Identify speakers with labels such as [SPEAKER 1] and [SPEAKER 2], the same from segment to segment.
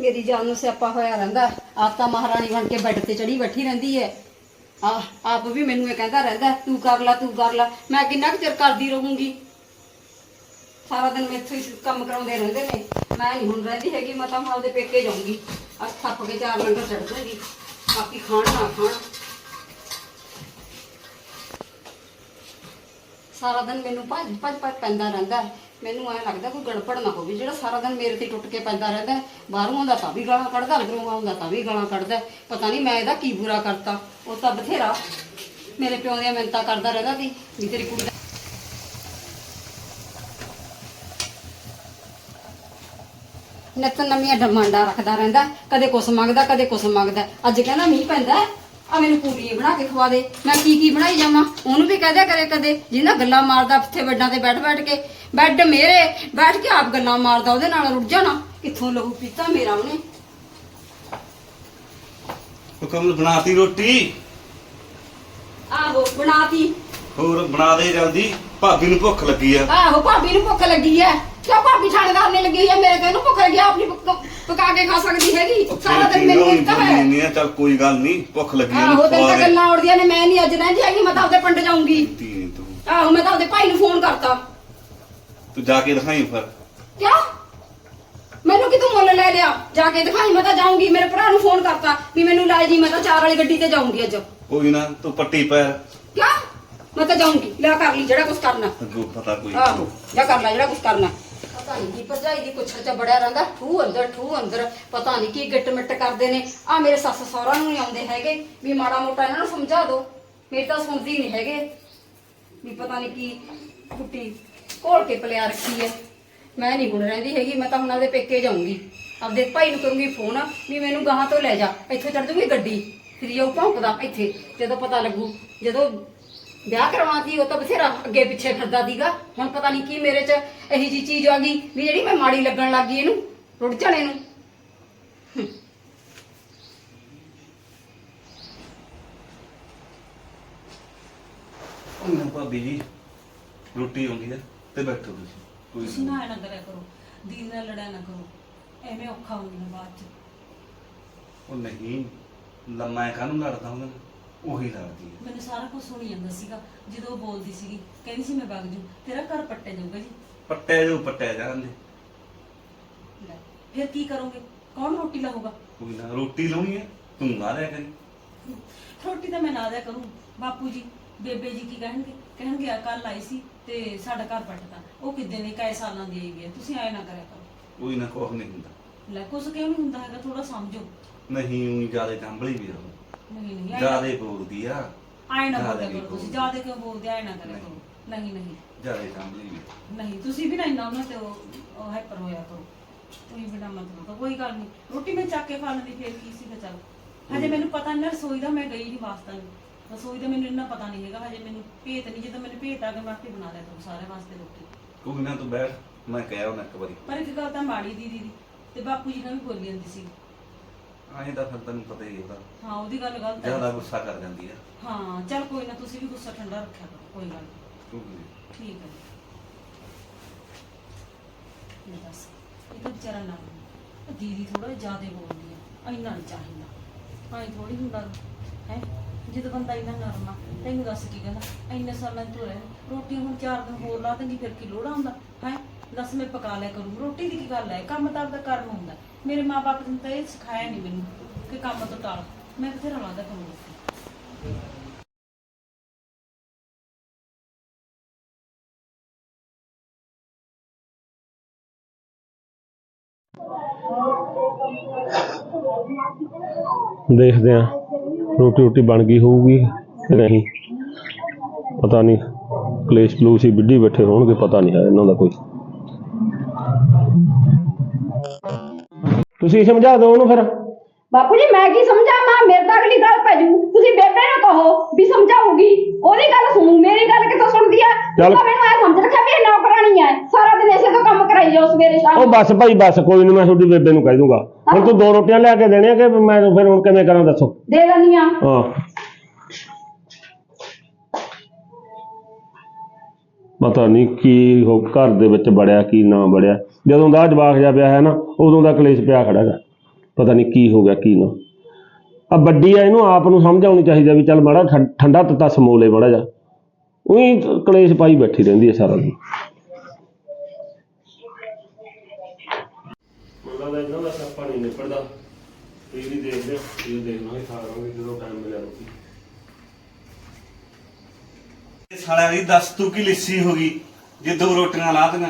[SPEAKER 1] ਮੇਰੀ ਜਾਨ ਨੂੰ ਸਿਆਪਾ ਹੋਇਆ ਰਹਿੰਦਾ ਆਪ ਤਾਂ ਮਹਾਰਾਣੀ ਬਣ ਕੇ ਬੈੱਡ ਤੇ ਚੜੀ ਬੈਠੀ ਰਹਿੰਦੀ ਹੈ। ਆ, ਆਪ ਵੀ ਮੈਨੂੰ ਇਹ ਕਹਿੰਦਾ ਰਹਿੰਦਾ ਤੂੰ ਕਰ ਲੈ, ਤੂੰ ਕਰ ਲੈ, ਮੈਂ ਕਿੰਨਾ ਕੁ ਚਿਰ ਕਰਦੀ ਰਹੂੰਗੀ? ਸਾਰਾ ਦਿਨ ਮੈਥੋਂ ਹੀ ਕੰਮ ਕਰਾਉਂਦੇ ਰਹਿੰਦੇ ਨੇ। ਮੈਂ ਨਹੀਂ ਹੁਣ ਰਹਿੰਦੀ ਹੈਗੀ, ਮੈਂ ਤਾਂ ਹੁਣ ਆਪਦੇ ਪੇਕੇ ਜਾਊਂਗੀ। ਅੱਜ ਥੱਪ ਕੇ ਚਾਰ ਲੰਗਰ ਛੱਡ ਦੂੰਗੀ। ਬਾਕੀ ਖਾਣ ਨਾ ਖਾਣ। ਸਾਰਾ ਦਿਨ ਮੈਨੂੰ ਭੱਜ ਭੱਜ ਭੱਜ ਪੈਂਦਾ ਰਹਿੰਦਾ ਮੈਨੂੰ ਐ ਲੱਗਦਾ ਕੋਈ ਗੜਬੜ ਨਾ ਹੋਵੇ ਜਿਹੜਾ ਸਾਰਾ ਦਿਨ ਮੇਰੇ ਤੇ ਟੁੱਟ ਕੇ ਪੈਂਦਾ ਰਹਿੰਦਾ ਹੈ। ਬਾਹਰੋਂ ਆਉਂਦਾ ਤਾਂ ਵੀ ਗਾਲਾਂ ਕੱਢਦਾ, ਅੰਦਰੋਂ ਆਉਂਦਾ ਤਾਂ ਵੀ ਗਾਲਾਂ ਕੱਢਦਾ ਹੈ। ਪਤਾ ਨਹੀਂ ਮੈਂ ਇਹਦਾ ਕੀ ਬੁਰਾ ਕਰਤਾ ਉਹ ਤਾਂ ਬਥੇਰਾ ਮੇਰੇ ਪਿਓ ਦੀਆਂ ਮਿੰਤਾ ਕਰਦਾ ਰਹਿੰਦਾ ਸੀ ਵੀ ਤੇਰੀ ਕੁੜੀ ਦਾ ਨਿੱਤ ਨਵੀਆਂ ਡਿਮਾਂਡਾਂ ਰੱਖਦਾ ਰਹਿੰਦਾ ਹੈ। ਕਦੇ ਕੁਛ ਮੰਗਦਾ, ਕਦੇ ਕੁਛ ਮੰਗਦਾ ਅੱਜ ਕਹਿੰਦਾ ਮੀਂਹ ਪੈਂਦਾ ਆ ਮੈਨੂੰ ਪੂਰੀ ਬਣਾ ਕੇ ਖਵਾ ਦੇ। ਮੈਂ ਕੀ ਕੀ ਬਣਾਈ ਜਾਵਾਂ? ਉਹਨੂੰ ਵੀ ਕਹਦਿਆ ਕਰੇ ਕਦੇ। ਜਿਹਨਾਂ ਗੱਲਾਂ ਮਾਰਦਾ ਇੱਥੇ ਬੈੱਡਾਂ ਤੇ ਬੈਠ ਬੈਠ ਕੇ। ਬੈੱਡ ਮੇਰੇ ਬੈਠ ਕੇ ਆਪ ਗੱਲਾਂ ਮਾਰਦਾ ਉਹਦੇ ਨਾਲ ਰੁੱਝ ਜਾਣਾ। ਕਿੱਥੋਂ ਲਹੂ ਪੀਤਾ ਮੇਰਾ ਉਹਨੇ?
[SPEAKER 2] ਉਹ ਕਮਲ ਬਣਾਤੀ ਰੋਟੀ।
[SPEAKER 1] ਆਹੋ ਬਣਾਤੀ।
[SPEAKER 2] ਹੋਰ ਬਣਾ ਦੇ ਜਲਦੀ। ਭਾਬੀ ਨੂੰ ਭੁੱਖ ਲੱਗੀ ਆ।
[SPEAKER 1] ਆਹੋ ਭਾਬੀ ਨੂੰ ਭੁੱਖ ਲੱਗੀ ਐ। ਕਿਉਂ ਭਾਬੀ ਥਾਣੇਦਾਰ ਨੇ ਲੱਗੀ ਹੋਈ ਐ? ਮੇਰੇ ਤੇ ਉਹਨੂੰ ਭੁੱਖ ਲੱਗੀ ਐ, ਆਪਣੀ ਪੱਕ- ਪਕਾ ਕੇ ਖਾ ਸਕਦੀ ਹੈਗੀ? ਸਾਰਾ ਦਿਨ ਮੈਨੂੰ ਇੱਕ ਹੈ।
[SPEAKER 2] ਨਹੀਂ ਚੱਲ ਕੋਈ ਗੱਲ ਨਹੀਂ ਭੁੱਖ ਲੱਗੀ ਆ
[SPEAKER 1] ਆਹੋ ਤੇ ਤਾਂ ਗੱਲਾਂ ਉੜਦੀਆਂ ਨੇ ਮੈਂ ਨਹੀਂ ਅੱਜ ਰਹਿੰਦੀ ਹੈਗੀ ਮੈਂ ਤਾਂ ਆਪਦੇ ਪਿੰਡ ਜਾਊਂਗੀ।
[SPEAKER 2] ਤੀ ਤੂੰ।
[SPEAKER 1] ਆਹੋ ਮੈਂ ਤਾਂ ਆਪਦੇ ਭਾਈ ਨੂੰ ਫੋਨ ਕਰਤਾ।
[SPEAKER 2] ਤੂੰ ਜਾ ਕੇ ਦਿਖਾਈ ਫਿਰ।
[SPEAKER 1] ਕਿਆ? ਮੈਨੂੰ ਕਿਤੋਂ ਮੁੱਲ ਲੈ ਲਿਆ? ਜਾ ਕੇ ਦਿਖਾਈ ਮੈਂ ਤਾਂ ਜਾਊਂਗੀ ਮੇਰੇ ਭਰਾ ਨੂੰ ਫੋਨ ਕਰਤਾ ਵੀ ਮੈਨੂੰ ਲੈ ਜੀ ਮੈਂ ਤਾਂ ਚਾਰ ਵਾਲੀ ਗੱਡੀ ਤੇ ਜਾਊਂਗੀ ਅੱਜ।
[SPEAKER 2] ਕੋਈ ਨਾ ਤੂੰ ਪੱਟੀ ਪੈਰ
[SPEAKER 1] ਕਿਆ? ਮੈਂ ਤਾਂ ਜਾਊਂਗੀ ਲੈ ਕਰ ਲਈ ਜਿਹੜਾ ਕੁਝ ਕਰਨਾ।
[SPEAKER 2] ਅੱਗੋਂ ਪਤਾ ਕੋਈ
[SPEAKER 1] ਆਹੋ ਜਾ ਕਰ ਲੈ ਜਿਹੜਾ ਕੁਝ ਕਰਨਾ। ਪਤਾ ਨਹੀਂ ਭਰਜਾਈ ਦੀ ਕੁਛ ਚ ਬੜਿਆ ਰਹਿੰਦਾ, ਠੂ ਅੰਦਰ ਠੂ ਅੰਦਰ, ਪਤਾ ਨਹੀਂ ਕੀ ਗਿੱਟ ਮਿੱਟ ਕਰਦੇ ਨੇ। ਆ ਮੇਰੇ ਸੱਸ ਸਹੁਰਾ ਨੂੰ ਨਹੀਂ ਆਉਂਦੇ ਹੈਗੇ, ਵੀ ਮਾੜਾ ਮੋਟਾ ਇਹਨਾਂ ਨੂੰ ਸਮਝਾ ਦਿਓ ਮੇਰੀ ਤਾਂ ਸੁਣਦੀ ਨਹੀਂ ਹੈਗੇ। ਵੀ ਪਤਾ ਨਹੀਂ ਕੀ ਕੁੱਟੀ ਘੋਲ ਕੇ ਪਲਿਆ ਰੱਖੀ ਹੈ ਮੈਂ ਨਹੀਂ ਗੁਣ ਰਹਿੰਦੀ ਹੈਗੀ, ਮੈਂ ਤਾਂ ਉਹਨਾਂ ਦੇ ਪੇਕੇ ਜਾਊਂਗੀ। ਆਪਦੇ ਭਾਈ ਨੂੰ ਕਰੂੰਗੀ ਫੋਨ, ਵੀ ਮੈਨੂੰ ਗਾਹਾਂ ਤੋਂ ਲੈ ਜਾ, ਇੱਥੇ ਚੜ ਜੂਗੀ ਗੱਡੀ। ਫਿਰ ਉਹ ਭੌਂਕਦਾ ਇੱਥੇ, ਜਦੋਂ ਪਤਾ ਲੱਗੂ, ਜਦੋਂ ਵਿਆਹ ਕਰਵਾਤੀ ਉਹ ਤਾਂ ਬਥੇਰਾ ਅੱਗੇ ਪਿੱਛੇ ਫਿਰਦਾ ਸੀਗਾ। ਹੁਣ ਪਤਾ ਨਹੀਂ ਕੀ ਮੇਰੇ 'ਚ ਇਹੀ ਜੀ ਚੀਜ਼ ਆ ਗਈ ਵੀ ਜਿਹੜੀ ਮੈਂ ਮਾੜੀ ਲੱਗਣ ਲੱਗ ਗਈ ਇਹਨੂੰ ਰੁੜ ਜਾਣੇ ਨੂੰ
[SPEAKER 2] ਉਹ ਭਾਬੀ ਜੀ ਰੋਟੀ ਆਉਂਦੀ ਆ ਤੇ ਬੈਠੋ ਤੁਸੀਂ। ਕੋਈ
[SPEAKER 3] ਤੁਸੀਂ
[SPEAKER 2] ਨੀ।
[SPEAKER 3] ਨਾ ਕਰਿਆ ਕਰੋ ਦੀਨ ਨਾਲ ਲੜਿਆ ਨਾ ਕਰੋ ਐਵੇਂ ਔਖਾ ਹੋ ਜਾਂਦਾ ਬਾਅਦ ਚ।
[SPEAKER 2] ਉਹ ਨਹੀਂ ਲੰਮਾ ਕਾਹਨੂੰ ਲੜਦਾ ਹੁੰਦਾ? ਉਹੀ ਲੜਦੀ ਆ।
[SPEAKER 3] ਮੈਨੂੰ ਸਾਰਾ ਕੁਝ ਸੁਣੀ ਜਾਂਦਾ ਸੀਗਾ ਜਦੋਂ ਉਹ ਬੋਲਦੀ ਸੀਗੀ ਕਹਿੰਦੀ ਸੀ ਮੈਂ ਵਗ ਜੂ ਤੇਰਾ ਘਰ ਪੱਟੇ ਜਾਊਗਾ ਜੀ।
[SPEAKER 2] ਪੱਟਿਆ ਜੋ ਪੱਟਿਆ ਜਾਂਦੇ
[SPEAKER 3] ਲੈ, ਫਿਰ ਕੀ ਕਰੋਗੇ? ਕੌਣ ਰੋਟੀ ਲਾਊਗਾ?
[SPEAKER 2] ਕੋਈ ਨਾ ਰੋਟੀ ਲਾਉਣੀ ਹੈ ਤੂੰ ਲਾ ਲਿਆ ਕਰੀ।
[SPEAKER 3] ਰੋਟੀ ਤਾਂ ਮੈਂ ਲਾ ਦਿਆ ਕਰੂੰ। ਬਾਪੂ ਜੀ ਬੇਬੇ ਜੀ ਕੀ ਕਹਿਣਗੇ? ਕਹਿਣਗੇ ਆ ਕੱਲ ਆਈ ਸੀ ਤੇ ਸਾਡਾ ਘਰ ਪੱਟਦਾ ਉਹ ਕਿੱਦੇ ਨੇ ਕਈ ਸਾਲਾਂ ਦੀ ਆਈ ਹੈ ਤੁਸੀਂ ਐ ਨਾ ਕਰਿਆ ਕਰੋ।
[SPEAKER 2] ਕੋਈ ਨਾ ਕੁਛ ਨਹੀਂ ਹੁੰਦਾ।
[SPEAKER 3] ਲੈ ਕੁਛ ਕਿਉਂ ਨਹੀਂ ਹੁੰਦਾ ਹੈਗਾ? ਥੋੜਾ ਸਮਝੋ।
[SPEAKER 2] ਨਹੀਂ ਉਹੀ ਜ਼ਿਆਦਾ ਕੰਬਲੀ ਵੀ ਰਹੋ
[SPEAKER 3] ਨਹੀਂ ਨਹੀਂ ਐਂ-
[SPEAKER 2] ਜਿਆਦੇ ਬੋਲਦੀ ਆ।
[SPEAKER 3] ਐਂ ਨਾ
[SPEAKER 2] ਜ਼ਿਆਦਾ
[SPEAKER 3] ਬੋਲਿਆ
[SPEAKER 2] ਨਹੀਂ
[SPEAKER 3] ਕਰੋ ਤੁਸੀਂ
[SPEAKER 2] ਬੋਲਦੀ।
[SPEAKER 3] ਜ਼ਿਆਦਾ ਕਿਉਂ ਬੋਲਦੇ ਐ ਨਾ ਕਰਿਆ ਕਰੋ। ਨਹੀਂ ਨਹੀਂ।
[SPEAKER 2] ਜਿਆਦੇ ਕੰਬਲੀ ਵੀ
[SPEAKER 3] ਨਹੀਂ ਤੁਸੀਂ ਵੀ ਨਾ ਇੰਨਾ ਉਹਨਾਂ ਤੇ ਉਹ ਹਾਈਪਰ ਹੋਇਆ ਕਰੋ। ਤੁਸੀਂ ਬਿਨਾ ਮਤਲਬ ਤੋਂ ਕੋਈ ਗੱਲ ਨਹੀਂ। ਰੋਟੀ ਮੈਂ ਚੱਕ ਕੇ ਖਾ ਲੈਂਦੀ ਫੇਰ ਕੀ ਸੀ ਤਾਂ ਚੱਲ। ਹਜੇ ਮੈਨੂੰ ਪਤਾ ਨਹੀਂ ਨਾ ਰਸੋਈ ਦਾ ਮੈਂ ਗਈ ਨਹੀਂ ਵਾਸਤਾ ਨਹੀਂ ਰਸੋਈ ਦਾ ਮੈਨੂੰ ਇੰਨਾ ਪਤਾ ਨਹੀਂ ਹੈਗਾ ਹਜੇ ਮੈਨੂੰ ਭੇਤ ਨਹੀਂ ਜਦੋਂ ਮੈਨੂੰ ਭੇਤ ਆ ਕੇ ਮੈਂ ਆਪੇ ਬਣਾ ਲਿਆ ਕਰੂੰ ਸਾਰੇ ਵਾਸਤੇ ਰੋਟੀ।
[SPEAKER 2] ਕੋਈ ਨਾ ਤੂੰ ਬੈਠ ਮੈਂ ਕਹਿਆ ਉਹਨਾਂ ਇੱਕ ਵਾਰੀ।
[SPEAKER 3] ਪਰ ਇੱਕ ਗੱਲ ਤਾਂ ਮਾੜੀ ਦੀਦੀ ਦੀ ਤੇ ਬਾਪੂ ਜੀ ਨਾਲ ਵੀ ਬੋਲੀ ਜਾਂਦੀ ਸੀ।
[SPEAKER 2] ਆਏ ਤਾਂ ਫਿਰ ਤੈਨੂੰ ਪਤਾ ਹੀ ਉਹਦਾ।
[SPEAKER 3] ਹਾਂ ਉਹਦੀ ਗੱਲ ਗਲਤ ਹੈ।
[SPEAKER 2] ਜ਼ਿਆਦਾ ਗੁੱਸਾ ਕਰ ਜਾਂਦੀ ਆ।
[SPEAKER 3] ਹਾਂ ਚੱਲ ਕੋਈ ਨਾ ਤੁਸੀਂ ਵੀ ਗੁੱਸਾ ਠੰਡਾ ਰੱਖਿਆ ਕਰੋ ਕੋਈ ਗੱਲ। ਠੀਕ ਹੈ ਲੈ ਦੱਸ ਇਹ ਤਾਂ ਵਿਚਾਰਾ ਨਾ ਦੀਦੀ ਥੋੜਾ ਜ਼ਿਆਦਾ ਬੋਲਦੀ ਆ ਇੰਨਾ ਨਹੀਂ ਚਾਹੀਦਾ। ਹਾਂ ਥੋੜੀ ਹੁੰਦਾ ਹੈ? ਜਦੋਂ ਬੰਦਾ ਇੰਨਾ ਨਰਮਾ ਤੈਨੂੰ ਦੱਸ ਕੀ ਕਹਿੰਦਾ ਇੰਨੇ ਸਾਲਾਂ ਤੋਂ ਰਹਿ ਰੋਟੀ ਹੁਣ ਚਾਰ ਦਿਨ ਹੋਰ ਲਾ ਦਿੰਦੀ ਫਿਰ ਕੀ ਲੋੜਾ ਹੁੰਦਾ ਹੈ? ਦੱਸ ਮੈਂ ਪਕਾ ਲਿਆ ਕਰੂੰ। ਰੋਟੀ ਦੀ ਕੀ ਗੱਲ ਹੈ? ਕੰਮ ਤਾਂ ਆਪਦਾ ਕਰਨ ਹੁੰਦਾ ਮੇਰੇ ਮਾਪੇ ਨੇ ਤਾਂ ਇਹ ਸਿਖਾਇਆ ਨਹੀਂ ਮੈਨੂੰ ਕਿ ਕੰਮ ਤੋਂ ਟਾਲ ਮੈਂ ਕਿੱਥੇ ਰਵਾਂਦਾ ਕੰਮ
[SPEAKER 4] ਦੇਖਦੇ ਆ ਰੋਟੀ ਰੋਟੀ ਬਣ ਗਈ ਹੋਊਗੀ ਕਿ ਨਹੀਂ? ਪਤਾ ਨਹੀਂ। ਕਲੇਸ਼ ਕਲੂਸ਼ ਹੀ ਵਿੱਢੀ ਬੈਠੇ ਹੋਣਗੇ, ਪਤਾ ਨਹੀਂ ਹੈ ਇਹਨਾਂ ਦਾ ਕੋਈ। ਤੁਸੀਂ ਸਮਝਾ ਦਿਓ ਉਹਨੂੰ ਫਿਰ।
[SPEAKER 1] ਬਾਪੂ ਜੀ ਮੈਂ ਕੀ ਸਮਝਾਵਾਂ? ਮੇਰੇ ਤਾਂ ਅਗਲੀ ਗੱਲ ਪੈ ਜੂ ਤੁਸੀਂ ਬੇਬੇ ਨੂੰ ਕਹੋ ਵੀ ਸਮਝਾਊਗੀ। ਉਹਦੀ ਗੱਲ ਸੁਣੂ ਮੇਰੀ ਗੱਲ ਕਿਥੋਂ ਸੁਣਦੀ ਆ?
[SPEAKER 4] ਚੱਲ।
[SPEAKER 1] ਤਾਂ ਮੈਨੂੰ ਐ ਸਮਝ ਰੱਖਿਆ ਵੀ ਇਹ ਨੌਕਰਾਣੀ ਐ ਸਾਰਾ ਦਿਨ ਇਸੇ ਤੋਂ ਕੰਮ ਕਰਾਈ ਜਾਓ ਸਵੇਰੇ ਸ਼ਾਮ
[SPEAKER 4] ਉਹ ਬਸ ਭਾਈ ਬਸ ਕੋਈ ਨਹੀਂ ਮੈਂ ਤੁਹਾਡੀ ਬੇਬੇ ਨੂੰ ਕਹਿ ਦੂੰਗਾ। ਹੁਣ ਤੂੰ ਦੋ ਰੋਟੀਆਂ ਲਿਆ ਕੇ ਦੇਣੀਆਂ ਕਿ ਮੈਂ ਫਿਰ ਹੁਣ ਕਿਵੇਂ ਕਰਾਂ ਦੱਸੋ।
[SPEAKER 1] ਦੇ ਦਿੰਦੀ ਆ।
[SPEAKER 4] ਹਾਂ। ਪਤਾ ਨਹੀਂ ਕੀ ਉਹ ਘਰ ਦੇ ਵਿੱਚ ਬੜਿਆ ਕੀ ਨਾ ਬੜਿਆ ਜਦੋਂ ਦਾ ਜਵਾਕ ਜਾ ਪਿਆ ਹੈ ਨਾ, ਉਦੋਂ ਦਾ ਕਲੇਸ਼ ਪਿਆ ਖੜਾ ਹੈਗਾ। ਪਤਾ ਨਹੀਂ ਕੀ ਹੋ ਗਿਆ, ਕੀ ਨਾ। ਆ ਵੱਡੀ ਆ, ਇਹਨੂੰ ਆਪ ਨੂੰ ਸਮਝ ਆਉਣੀ ਵੀ ਚੱਲ ਮਾੜਾ ਠੰਡਾ ਤੱਤਾ ਸਮੋਲੇ ਮਾੜਾ ਜਾ ਉਹੀ ਕਲੇਸ਼ ਪਾਈ ਬੈਠੀ ਰਹਿੰਦੀ ਹੈ ਸਾਰਾ ਦਿਨ। ਮਤਲਬ ਇਹਨਾਂ ਦਾ ਸਾਪਾ ਨਹੀਂ ਨਿਪੜਦਾ। ਇਹ ਵੀ ਦੇਖਦੇ ਆ ਇਹ ਦੇਖਣਾ ਹੀ ਖਾ ਲਾਂਗੇ ਜਦੋਂ ਟਾਈਮ ਮਿਲਿਆ ਰੋਟੀ।
[SPEAKER 2] ਸਾਲਿਆਂ ਦੀ ਦੱਸ ਤੂੰ ਕੀ ਲਿੱਸੀ ਹੋ ਗਈ ਜੇ ਦੋ ਰੋਟੀਆਂ ਲਾਤੀਆਂ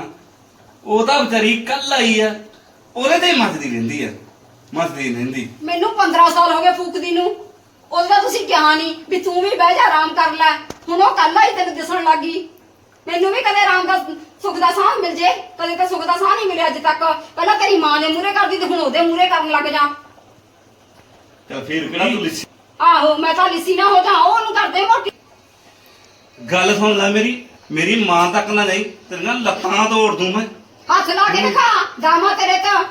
[SPEAKER 2] ਉਹ ਤਾਂ ਵਿਚਾਰੀ ਕੱਲ ਆਈ ਆ। ਉਹਦੇ ਤੇ ਮੱਚਦੀ ਰਹਿੰਦੀ ਆ। ਮੱਚਦੀ ਰਹਿੰਦੀ।
[SPEAKER 1] ਮੈਨੂੰ 15 ਸਾਲ ਹੋ ਗਏ ਫੂਕਦੀ ਨੂੰ। ਉਹਦਾ ਤੁਸੀਂ ਕਿਹਾ ਨਹੀਂ ਵੀ ਤੂੰ ਵੀ ਬਹਿ ਜਾ ਆਰਾਮ ਕਰ ਲੈ। ਹੁਣ ਉਹ ਕੱਲ ਹੀ ਤੈਨੂੰ ਦਿਸਣ ਲੱਗੀ ਮੈਨੂੰ ਵੀ ਕਦੇ ਆਰਾਮ ਦਾ ਸੁੱਖ ਦਾ ਸਾਹ ਮਿਲ ਜੇ। ਕਦੇ ਤਾਂ ਸੁੱਖ ਦਾ ਸਾਹ ਨਹੀਂ ਮਿਲਿਆ ਅੱਜ ਤੱਕ। ਪਹਿਲਾਂ ਤੇਰੀ ਮਾਂ ਦੇ ਮੂਹਰੇ ਕਰਦੀ ਤੇ ਹੁਣ ਉਹਦੇ ਮੂਹਰੇ ਕਰਨ ਲੱਗ ਜਾ।
[SPEAKER 2] ਚੱਲ ਫੇਰ ਕਿਹੜਾ ਤੂੰ ਲਿੱਸੀ?
[SPEAKER 1] ਆਹੋ ਮੈਂ ਤਾਂ ਲਿੱਸੀ ਨਾ ਹੋ ਜਾ। ਉਹ ਉਹਨੂੰ ਕਰਦੇ ਮੋਟੀ
[SPEAKER 2] ਗੱਲ ਸੁਣ ਲੈ ਮੇਰੀ ਮੇਰੀ ਮਾਂ ਤੱਕ ਨਾ ਨਹੀਂ ਤੇਰੀਆਂ ਲੱਤਾਂ ਤੋੜ ਦੂੰ ਮੈਂ।
[SPEAKER 1] ਹੱਥ ਲਾ ਕੇ ਦਿਖਾ ਦਾਮਾ ਤੇਰੇ ਤਾਂ।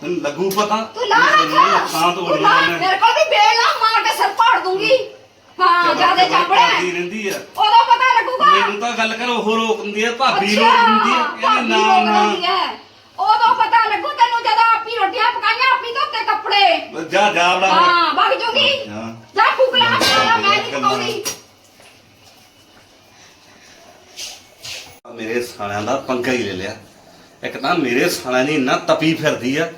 [SPEAKER 2] ਤੈਨੂੰ ਲੱਗੂ ਪਤਾ
[SPEAKER 1] ਤੂੰ ਲਾ
[SPEAKER 2] ਤੇਰੀਆਂ
[SPEAKER 1] ਰੱਖ
[SPEAKER 2] ਲੱਤਾਂ
[SPEAKER 1] ਤੂੰ
[SPEAKER 2] ਤੋੜੀਆਂ
[SPEAKER 1] ਲਾ
[SPEAKER 2] ਮੈਂ।
[SPEAKER 1] ਮੇਰੇ ਕੋਲ ਵੀ ਬੇਲ ਮਾਰ ਕੇ ਸਿਰ ਪਾੜ ਦੂੰਗੀ। ਹਾਂ ਜਿਆਦੇ ਚਾਂਬੜਿਆ।
[SPEAKER 2] ਕਰਦੀ ਰਹਿੰਦੀ ਆ।
[SPEAKER 1] ਉਦੋਂ ਪਤਾ ਲੱਗੂਗਾ।
[SPEAKER 2] ਮੈਨੂੰ ਤਾਂ ਗੱਲ ਕਰ ਉਹ ਰੋਕਦੀ ਆ ਭਾਬੀ
[SPEAKER 1] ਅੱਛਾ,
[SPEAKER 2] ਰੋਕ ਦਿੰਦੀ ਆ। ਕਹਿੰਦੀ ਨਾ ਨਾ।
[SPEAKER 1] ਉਦੋਂ ਪਤਾ ਲੱਗੂ ਤੈਨੂੰ ਜਦੋਂ ਆਪੀ ਰੋਟੀਆਂ ਪਕਾਈਆਂ ਆਪੀ ਧੋਤੇ ਕੱਪੜੇ।
[SPEAKER 2] ਜਾ ਜਾ ਬੜਾ।
[SPEAKER 1] ਹਾਂ ਵਗ ਜੂਗੀ।
[SPEAKER 2] ਹਾਂ।
[SPEAKER 1] ਜਾ ਫੁਕਲਾ ਮੈਂ ਨਹੀਂ ਪਕਾਉਂਦੀ।
[SPEAKER 2] ਮੇਰੇ ਸਾਲਿਆਂ ਦਾ ਪੰਗਾ ਹੀ ਲੈ ਲਿਆ। ਇੱਕ ਤਾਂ ਮੇਰੇ ਸਾਲਿਆਂ ਨੇ ਇੰਨਾ ਤਪੀ ਫਿਰਦੀ ਆ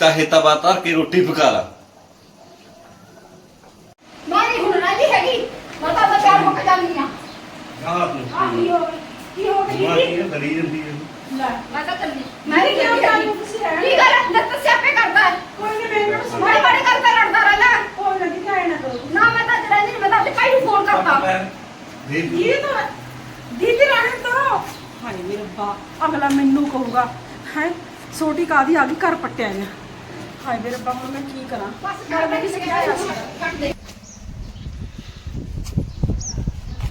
[SPEAKER 2] ਚਾਹੇ ਤਵਾ ਧਰ ਕੇ ਰੋਟੀ ਪਕਾ ਲਾ।
[SPEAKER 1] ਮੈਂ ਨਹੀਂ ਹੁਣ ਰਹਿੰਦੀ ਹੈਗੀ। ਮੈਂ ਤਾਂ ਬਚਾਰ ਮੁੱਕ ਜਾਂਦੀ ਆ।
[SPEAKER 2] ਆਹ
[SPEAKER 1] ਆ ਕੀ ਹੋ ਗਿਆ? ਕੀ ਹੋ ਗਿਆ?
[SPEAKER 2] ਮਾਰੀ ਡਰੀ ਜਾਂਦੀ ਆ।
[SPEAKER 1] ਲੈ ਮੈਂ ਤਾਂ ਚੱਲੀ ਮੈਂ ਨਹੀਂ ਕਿਉਂ ਜਾਣੀ ਕੀ ਕਰ? ਦੱਸ ਸਿਆਪੇ ਕਰਦਾ ਹੈ।
[SPEAKER 3] ਕੋਈ ਨਹੀਂ ਮੈਂ ਇਹਨਾਂ ਨੂੰ
[SPEAKER 1] ਬੜੇ ਬੜੇ ਕਰਦਾ ਲੜਦਾ ਰਹਿੰਦਾ
[SPEAKER 3] ਕੋਈ ਨਾ ਦੀ ਕਹਿਣਾ ਦੋ
[SPEAKER 1] ਨਾ ਮੈਂ ਤਾਂ ਰਹਿੰਦੀ ਨਹੀਂ ਮੈਂ ਤਾਂ ਆਪਣੇ ਭਾਈ ਨੂੰ ਫੋਨ ਕਰਤਾ।
[SPEAKER 2] ਦੇਖ
[SPEAKER 3] ਇਹ ਤਾਂ ਦੀਦੀ ਰਹਿਣ ਦੋ। ਹਾਏ ਮੇਰੇ ਰੱਬਾ ਅਗਲਾ ਮੈਨੂੰ ਕਹੂਗਾ ਹੈ ਛੋਟੀ ਕਾਦੀ ਆ ਗਈ ਘਰ ਪੱਟਿਆ ਗਿਆ ਹਾਏ ਮੇਰੇ ਰੱਬਾ ਹੁਣ ਮੈਂ ਕੀ ਕਰਾਂ?
[SPEAKER 1] ਬਸ ਮੈਂ ਕਿਸੇ ਕਿਹਾ ਕੱਟ ਦੇ।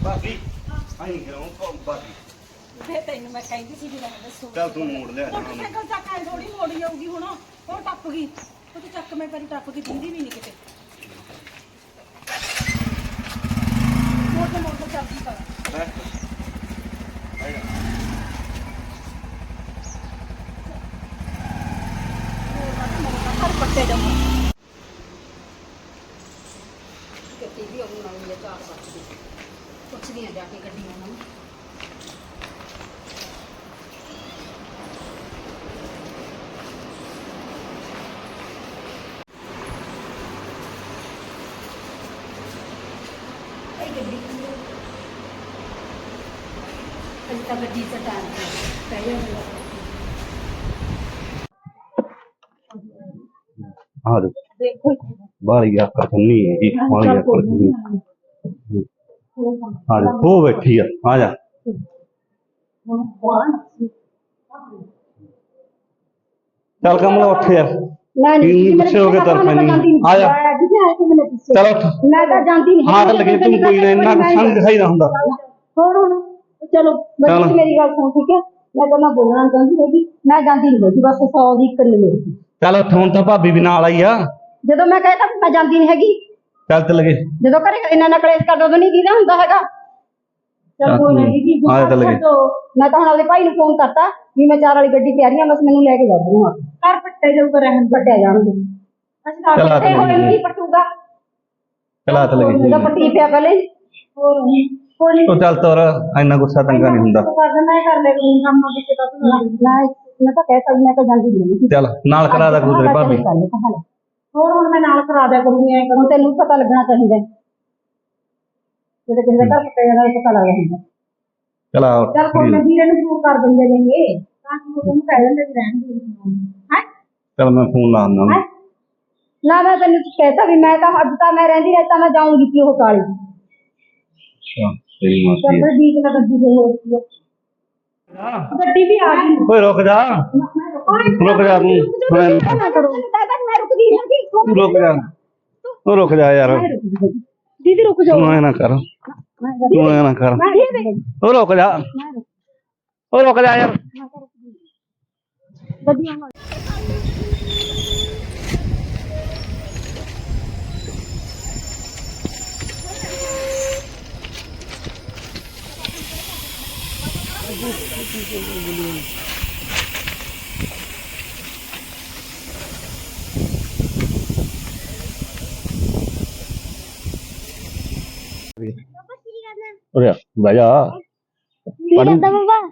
[SPEAKER 2] ਭਾਬੀ ਆਈ ਕਰਾਂ ਭਾਬੀ?
[SPEAKER 3] ਫੇ ਤੈਨੂੰ ਮੈਂ ਕਹਿੰਦੀ ਸੀ ਵੀ ਰਹਿਣ ਦੱਸੋ।
[SPEAKER 2] ਚੱਲ ਤੂੰ ਮੋੜ ਲਿਆ
[SPEAKER 3] ਮੋਟਰਸਾਈਕਲ ਚੱਕ ਐ ਥੋੜੀ ਮੋੜੀ ਆਊਗੀ ਹੁਣ। ਉਹ ਟੱਪ ਗਈ। ਉਹ ਤੇ ਚੱਕ ਮੈਂ ਕਰੀ ਟੱਪ ਗਈ ਦਿੰਦੀ ਵੀ ਨਹੀਂ ਕਿਤੇ ਮੋਟਰ ਮੋਟਰ ਚੱਲਦੀ ਕਰ ਘਰ ਪੱਟੇ ਜਾਊਗਾ
[SPEAKER 1] ਕਿਤੇ ਵੀ ਆਉਣ ਵਾਲੀ ਹੈ ਚਾਰ ਵਜੇ ਪੁੱਛਦੀ ਆ ਜਾ ਕੇ ਗੱਡੀ ਉਹਨਾਂ ਨੂੰ ਇਹ ਗੱਡੀ? ਅਜੇ ਤਾਂ ਗੱਡੀ ਦਾ ਟਾਈਮ ਹੈ ਪਹਿਲੇ ਵਾਲਾ
[SPEAKER 2] ਆ ਦੇ
[SPEAKER 3] ਦੇਖੋ।
[SPEAKER 2] ਹੈ ਜੀ ਬਾਹਰੀ ਆ ਕਰ ਖੰਨੀ ਆ। ਜਾ ਹੋ ਬੈਠੀ ਆ ਆ ਜਾ। ਚੱਲ ਕਮਲਾ ਉੱਠ ਯਾਰ ਹੋ ਕੇ ਆ ਜਾ? ਚਲ
[SPEAKER 5] ਮੈਂ ਤਾਂ ਜਾਂਦੀ ਨਹੀਂ
[SPEAKER 2] ਹਾਂ ਤਾਂ ਲੱਗੇ ਤੂੰ ਕੋਈ ਨਾ ਇੰਨਾ ਗੁੱਸਾ ਨਹੀਂ ਦਿਖਾਈਦਾ ਹੁੰਦਾ।
[SPEAKER 5] ਹੋਰ ਹੁਣ ਚਲੋ
[SPEAKER 2] ਚੱਲ।
[SPEAKER 5] ਬੱਚੀ ਮੇਰੀ ਗੱਲ ਸੁਣ ਠੀਕ ਹੈ? ਮੈਂ ਤਾਂ ਨਾ ਬੋਲਣਾ ਨੀ ਚਾਹੁੰਦੀ ਹੈਗੀ। ਮੈਂ ਜਾਂਦੀ ਨਹੀਂ ਹੈਗੀ ਬਸ 100 ਦੀ ਇੱਕ ਨਹੀਂ ਮੇਰੀ।
[SPEAKER 2] ਚੱਲ ਉੱਠ ਹੁਣ ਤਾਂ ਭਾਬੀ ਵੀ ਨਾਲ ਆਈ ਆ।
[SPEAKER 5] ਜਦੋਂ ਮੈਂ ਕਹਿੰਦਾ ਮੈਂ ਜਾਂਦੀ ਨਹੀਂ ਹੈਗੀ
[SPEAKER 2] ਚੱਲ ਤੇ ਲਗੇ
[SPEAKER 5] ਜਦੋਂ ਘਰੇ ਇਹਨਾਂ ਨਾਲ ਕਲੇਸ਼ ਕਰਦਾ ਉਦੋਂ ਨਹੀਂ ਦੀਦਾ ਹੁੰਦਾ ਹੈਗਾ। ਮੈਂ ਤਾਂ ਹੁਣ ਆਪਦੇ ਭਾਈ ਨੂੰ ਫੋਨ ਕਰਤਾ ਵੀ ਮੈਂ ਚਾਰ ਵਾਲੀ ਗੱਡੀ ਤੇ ਆ ਰਹੀ ਬਸ ਮੈਨੂੰ ਲੈ ਕੇ ਜਾ ਦੂੰਗਾ ਘਰ ਪੱਟੇ ਜਾਊਗਾ ਰਹਿਣ ਪੱਟਿਆ ਜਾਣਗੇ। ਅਸੀਂ
[SPEAKER 2] ਚੱਲ ਆ
[SPEAKER 5] ਤਾਂ
[SPEAKER 2] ਜਾ
[SPEAKER 5] ਹੋਏ
[SPEAKER 2] ਲੱਗੇ।
[SPEAKER 5] ਨਹੀਂ ਪਟੂਗਾ।
[SPEAKER 2] ਚਲਾ ਤੇ ਲਗੇ
[SPEAKER 5] ਉਹਦਾ ਪੱਟੀ ਪਿਆ ਪਹਿਲੇ ਹੋਰ ਕੋਈ ਨਹੀਂ।
[SPEAKER 2] ਉਹ ਚੱਲ ਤੋਰ ਇੰਨਾ ਗੁੱਸਾ ਤੰਗਾ ਨਹੀਂ ਹੁੰਦਾ।
[SPEAKER 5] ਕਰ ਦੇਣਾ ਹੈ ਕਰ ਲੈ ਕੋਈ ਕੰਮ ਕਿਸੇ ਦਾ ਤਾਂ ਨਾ ਮੈਂ ਤਾਂ ਕਹਿ ਸਕਦੀ ਮੈਂ ਤਾਂ ਜਾਂਦੀ ਨਹੀਂ
[SPEAKER 2] ਚੱਲ ਨਾਲ ਕਰਾ ਦਾ ਗੁਜ਼ਰੇ ਭਾਬੀ।
[SPEAKER 5] ਹੋਰ ਹੁਣ ਮੈਂ ਨਾਲ ਕਰਾ ਦਿਆ ਕਰੂੰਗੀ ਐ ਕਰੂੰ ਤੈਨੂੰ ਪਤਾ ਲੱਗਣਾ ਚਾਹੀਦਾ। ਹੈ। ਜਦੋਂ ਕਿਸੇ ਦਾ ਘਰ ਪੈ ਜਾਣਾ ਇਹ ਪਤਾ ਲੱਗ ਜਾਂਦਾ।
[SPEAKER 2] ਚਲਾ
[SPEAKER 5] ਚੱਲ ਕੋਈ ਨਾ ਵੀਰੇ ਨੂੰ ਫੋਨ ਕਰ ਦਿੰਦੇ ਨੇਗੇ। ਤਾਂ ਕਿ ਉਹ ਤੁਹਾਨੂੰ ਕਹਿ ਦਿੰਦੇ ਵੀ ਰਹਿਣ ਦੇ। ਹੈ
[SPEAKER 2] ਚੱਲ ਮੈਂ ਫੋਨ ਲਾ ਦਿੰਦਾ
[SPEAKER 5] ਹੈ ਨਾ ਮੈਂ ਤੈਨੂੰ ਕਹਿਤਾ ਵੀ ਮੈਂ ਤਾਂ ਅੱਜ ਤਾਂ ਮੈਂ ਰਹਿੰਦੀ ਰਹਿ ਤਾਂ ਮੈਂ ਜਾਊਂਗੀ ਕਿ ਉਹ ਕਾਲੀ
[SPEAKER 2] ਅੱਛਾ ਤੇਰੀ ਮਾਸੀ
[SPEAKER 5] ਚੱਲ ਬੀਜ ਨਾ ਗੱਡੀ ਦੇ ਹੋਰ ਕੀ ਹੈ। ਗੱਡੀ ਵੀ ਆ ਗਈ
[SPEAKER 2] ਓਏ ਰੁਕ ਜਾ ਰੁਕ ਜਾ ਤੂੰ ਮੈਂ
[SPEAKER 5] ਨਾ ਕਰੋ ਮੈਂ ਰੁਕਦੀ ਨਹੀਂ ਹੈਗੀ
[SPEAKER 2] ਤੂੰ ਰੁਕ ਜਾ ਤੂੰ ਰੁਕ ਜਾ ਯਾਰ
[SPEAKER 5] ਦੀਦੀ ਰੁਕ ਜਾਓ
[SPEAKER 2] ਤੂੰ ਐ ਨਾ ਕਰ ਤੂੰ ਐ ਨਾ ਕਰ
[SPEAKER 5] ਮੈਂ ਦੇ
[SPEAKER 2] ਓ ਰੁਕ ਜਾ ਓ ਰੁਕ ਜਾ ਯਾਰ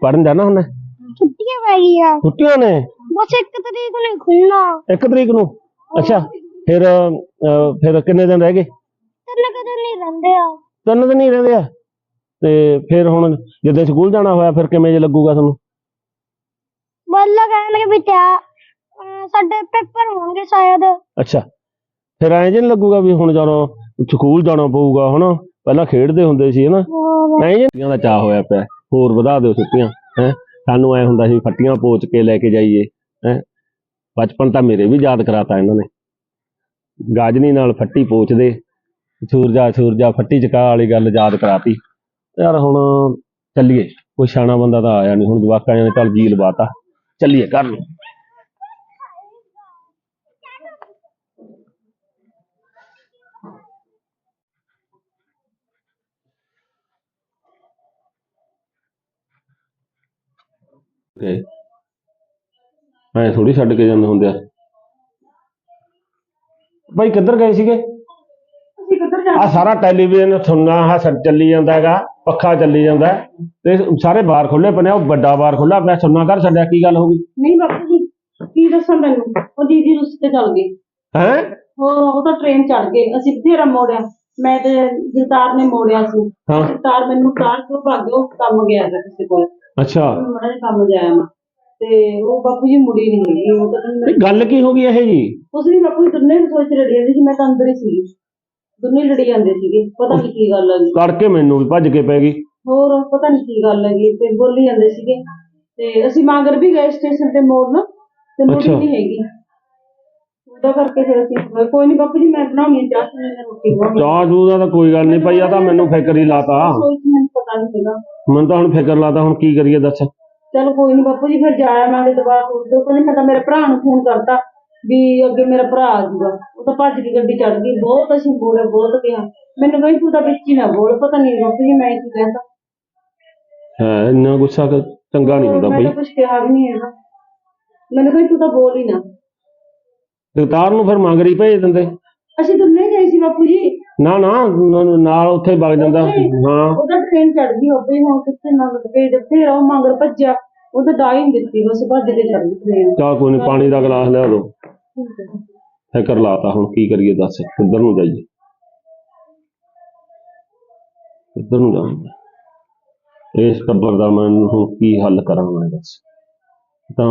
[SPEAKER 4] ਪੜਨ ਜਾਣਾ ਹੁਣ?
[SPEAKER 6] ਛੁੱਟੀਆਂ ਪੈ ਗਈਆਂ।
[SPEAKER 4] ਛੁੱਟੀਆਂ ਨੇ?
[SPEAKER 6] ਬਸ ਇੱਕ ਤਰੀਕ ਨੂੰ ਖੁੱਲਣਾ
[SPEAKER 4] ਇੱਕ ਤਰੀਕ ਨੂੰ? ਅੱਛਾ ਫਿਰ ਫਿਰ ਕਿੰਨੇ ਦਿਨ ਰਹਿ ਗਏ?
[SPEAKER 6] ਤਿੰਨ ਕਦੇ ਨਹੀਂ ਰਹਿੰਦੇ ਆ।
[SPEAKER 4] ਤਿੰਨ ਦਿਨ ਰਹਿੰਦੇ ਆ? ਤੇ ਫਿਰ ਹੁਣ ਜਦੋਂ ਸਕੂਲ ਜਾਣਾ ਹੋਇਆ ਫਿਰ ਕਿਵੇਂ ਜੇ ਲੱਗੂਗਾ ਤੁਹਾਨੂੰ?
[SPEAKER 6] ਬੱਲਾ ਕਹਿਣਗੇ ਵੀ ਤਿਆ ਸਾਡੇ ਪੇਪਰ ਹੋਣਗੇ ਸ਼ਾਇਦ।
[SPEAKER 4] ਅੱਛਾ। ਫਿਰ ਐਂ ਜੇ ਨੀ ਲੱਗੂਗਾ ਵੀ ਹੁਣ ਜਦੋਂ ਸਕੂਲ ਜਾਣਾ ਪਊਗਾ ਹਨਾ? ਪਹਿਲਾਂ ਖੇਡਦੇ ਹੁੰਦੇ ਸੀ ਹਨਾ? ਐਂ ਜੇ ਛੁੱਟੀਆਂ ਦਾ ਚਾਹ ਹੋਇਆ ਪਿਆ ਹੋਰ ਵਧਾ ਦਿਓ ਛੁੱਟੀਆਂ ਹੈ? ਸਾਨੂੰ ਐ ਹੁੰਦਾ ਸੀ ਫੱਟੀਆਂ ਪੋਚ ਕੇ ਲੈ ਕੇ ਜਾਈਏ ਹੈ? ਬਚਪਨ ਤਾਂ ਮੇਰੇ ਵੀ ਯਾਦ ਕਰਾਤਾ ਇਹਨਾਂ ਨੇ। ਗਾਜਨੀ ਨਾਲ ਫੱਟੀ ਪੋਚਦੇ ਸੂਰਜਾ ਸੂਰਜਾ ਫੱਟੀ ਚਕਾ ਵਾਲੀ ਗੱਲ ਯਾਦ ਕਰਾਤੀ। ਯਾਰ ਹੁਣ ਚੱਲੀਏ। ਕੋਈ ਸਿਆਣਾ ਬੰਦਾ ਤਾਂ ਆਇਆ ਨਹੀਂ। ਹੁਣ ਜਵਾਕਾਂ ਨੇ ਚੱਲ ਜੀ ਲਵਾਤਾ ਚੱਲੀਏ ਘਰ ਨੂੰ। ਤੇ ਐ ਥੋੜੀ ਛੱਡ ਕੇ ਜਾਂਦੇ ਹੁੰਦੇ ਆ। ਭਾਈ ਕਿੱਧਰ ਗਏ ਸੀਗੇ?
[SPEAKER 5] ਅਸੀਂ ਕਿੱਧਰ ਜਾ
[SPEAKER 4] ਆ ਸਾਰਾ ਟੈਲੀਵਿਜ਼ਨ ਸੁਣਨਾ ਸਰ ਚੱਲੀ ਜਾਂਦਾ ਹੈਗਾ। ਪੱਖਾ ਚੱਲੀ ਜਾਂਦਾ ਹੈ, ਤੇ ਸਾਰੇ ਬਾਰ ਖੁੱਲੇ ਪਏ ਨੇ ਉਹ ਵੱਡਾ ਬਾਰ ਖੁੱਲਾ ਪਿਆ ਸੁਣਨਾ ਕਰ ਛੱਡਿਆ ਕੀ ਗੱਲ ਹੋ ਗਈ?
[SPEAKER 5] ਨਹੀਂ ਬਾਪੂ ਜੀ ਕੀ ਦੱਸਾਂ ਮੈਨੂੰ? ਉਹ ਦੀਦੀ ਰੁੱਸ ਤੇ ਚੱਲ ਗਈ
[SPEAKER 4] ਹੈ?
[SPEAKER 5] ਹੋਰ ਉਹ ਤਾਂ ਟ੍ਰੇਨ ਚੜ ਗਏ ਅਸੀਂ ਬਥੇਰਾ ਮੋੜਿਆ। ਮੈਂ ਤੇ ਜਗਤਾਰ ਨੇ ਮੋੜਿਆ ਸੀ।
[SPEAKER 4] ਹਾਂ।
[SPEAKER 5] ਜਗਤਾਰ ਮੈਨੂੰ ਕਾਰ ਤੋਂ ਭਾਗੋ ਕੰਮ ਗਿਆ ਸੀ ਕਿਸੇ ਕੋਲ।
[SPEAKER 4] ਅੱਛਾ।
[SPEAKER 5] ਮੜਾ ਕੰਮ ਜਾਇਆ ਮੈਂ ਤੇ ਉਹ ਬਾਪੂ ਜੀ ਮੁੜੀ ਨਹੀਂ ਹੈਗੀ ਉਹ ਤਾਂ
[SPEAKER 4] ਇਹ ਗੱਲ ਕੀ ਹੋ ਗਈ ਇਹ ਜੀ?
[SPEAKER 5] ਉਸ ਦਿਨ ਬਾਪੂ ਜੀ ਦੋਨੇ ਸੋਚ ਜਾਂਦੀ ਸੀ ਮੈਂ ਤਾਂ ਅੰਦਰ ਹੀ ਸੀਗੀ ਦੋਨੇ ਲੜੀ ਜਾਂਦੇ ਸੀਗੇ ਪਤਾ ਨਹੀਂ ਕੀ ਗੱਲ ਹੈਗੀ
[SPEAKER 4] ਕਰਕੇ ਮੈਨੂੰ ਵੀ ਭੱਜ ਕੇ ਪੈ ਗਈ।
[SPEAKER 5] ਹੋਰ ਪਤਾ ਨਹੀਂ ਕੀ ਗੱਲ ਹੈਗੀ ਤੇ ਬੋਲੀ ਜਾਂਦੇ ਸੀਗੇ। ਤੇ ਅਸੀਂ ਮਾਂਗਰ ਵੀ ਗਏ ਸਟੇਸ਼ਨ ਤੇ ਮੋੜਨ ਤੇ ਮੁੜੀ
[SPEAKER 4] ਅੱਛਾ।
[SPEAKER 5] ਨਹੀਂ ਹੈਗੀ। ਉਹਦਾ ਕਰਕੇ ਫਿਰ ਅਸੀਂ ਕੋਈ ਨਹੀਂ ਬਾਪੂ ਜੀ ਮੈਂ ਬਣਾਉਣੀ ਹੈ ਚਾਹ ਤੇ ਮੈਂ ਰੋਟੀ ਬਣਾਉਣੀ ਹੈ।
[SPEAKER 4] ਚਾਹ ਚੂਹ ਦਾ ਤਾਂ ਕੋਈ ਗੱਲ ਨਹੀਂ ਭਾਈ ਆ ਤਾਂ ਮੈਨੂੰ ਫਿਕਰ ਹੀ ਲਾਤਾ।
[SPEAKER 5] ਰਸੋਈ 'ਚ ਮੈਨੂੰ ਪਤਾ ਨਹੀਂ ਸੀਗਾ।
[SPEAKER 4] ਮੈਨੂੰ ਤਾਂ ਹੁਣ ਫਿਕਰ ਲਾਤਾ ਹੁਣ ਕੀ ਕਰੀਏ ਦੱਸ।
[SPEAKER 5] ਚਲ ਕੋਈ ਨਹੀਂ ਬਾਪੂ ਜੀ ਫਿਰ ਜਾਇਆ ਮੈਂ ਦਵਾ ਤੋਂ ਕਹਿੰਦੇ ਮੈਂ ਤਾਂ ਮੇਰੇ ਭਰਾ ਨੂੰ ਫੋਨ ਕਰਤਾ। ਵੀ ਅੱਗੇ ਮੇਰਾ ਭਰਾ ਆ ਜਾਊਗਾ ਉਹ ਤਾਂ ਭੱਜ ਕੇ ਗੱਡੀ ਚੜ ਗਈ ਬਹੁਤ ਅਸੀਂ ਬੋਲੇ ਬਹੁਤ ਕਿਹਾ। ਮੈਨੂੰ ਕਹਿੰਦੀ ਤੂੰ ਤਾਂ ਵਿੱਚ ਹੀ ਨਾ ਬੋਲ ਪਤਾ ਨਹੀਂ ਬਾਪੂ ਜੀ ਮੈਂ ਕੀ ਕਹਿੰਦਾ।
[SPEAKER 4] ਹੈ ਇੰਨਾ ਗੁੱਸਾ ਕਰ- ਚੰਗਾ ਨਹੀਂ ਹੁੰਦਾ
[SPEAKER 5] ਮੈਂ ਤਾਂ ਕੁਝ ਕਿਹਾ ਵੀ ਨਹੀਂ ਹੈਗਾ। ਮੈਨੂੰ ਕਹਿੰਦੀ ਤੂੰ ਤਾਂ ਬੋਲ ਹੀ ਨਾ।
[SPEAKER 4] ਜਗਤਾਰ ਨੂੰ ਫਿਰ ਮੰਗਰੀ ਭੇਜ ਦਿੰਦੇ।
[SPEAKER 5] ਅਸੀਂ ਦੋਨੇ ਗਏ ਸੀ ਬਾਪੂ ਜੀ।
[SPEAKER 4] ਨਾ ਨਾ ਨ- ਨਾਲ ਉੱਥੇ ਵਗ ਜਾਂਦਾ। ਹਾਂ
[SPEAKER 5] ਉਹਦਾ ਟ੍ਰੇਨ ਚੜ ਗਈ ਬਾਪੂ ਜੀ ਹੁਣ ਕਿੱਥੇ ਨਾ ਭੇਜ ਦੇ ਫੇਰ ਉਹ ਮਗਰ ਭੱਜਿਆ। ਉਹਦਾ ਡਾਈ ਨਹੀਂ ਦਿੱਤੀ ਬਸ ਭੱਜ ਕੇ ਚੜ ਗਈ ਟ੍ਰੇਨ
[SPEAKER 4] ਚਾਹ ਕੋਈ ਨਹੀਂ ਪਾਣੀ ਦਾ ਗਲਾਸ ਲਿਆ ਦੋ। ਫਿਕਰ ਲਾਤਾ, ਹੁਣ ਕੀ ਕਰੀਏ ਦੱਸ ਕਿੱਧਰ ਨੂੰ ਜਾਈਏ। ਕਿੱਧਰ ਨੂੰ ਜਾਵਾਂਗੇ ਇਸ ਟੱਬਰ ਦਾ ਮੈਂ ਹੁਣ ਕੀ ਹੱਲ ਕਰਾਂ ਮੈਂ ਦੱਸ। ਤਾਂ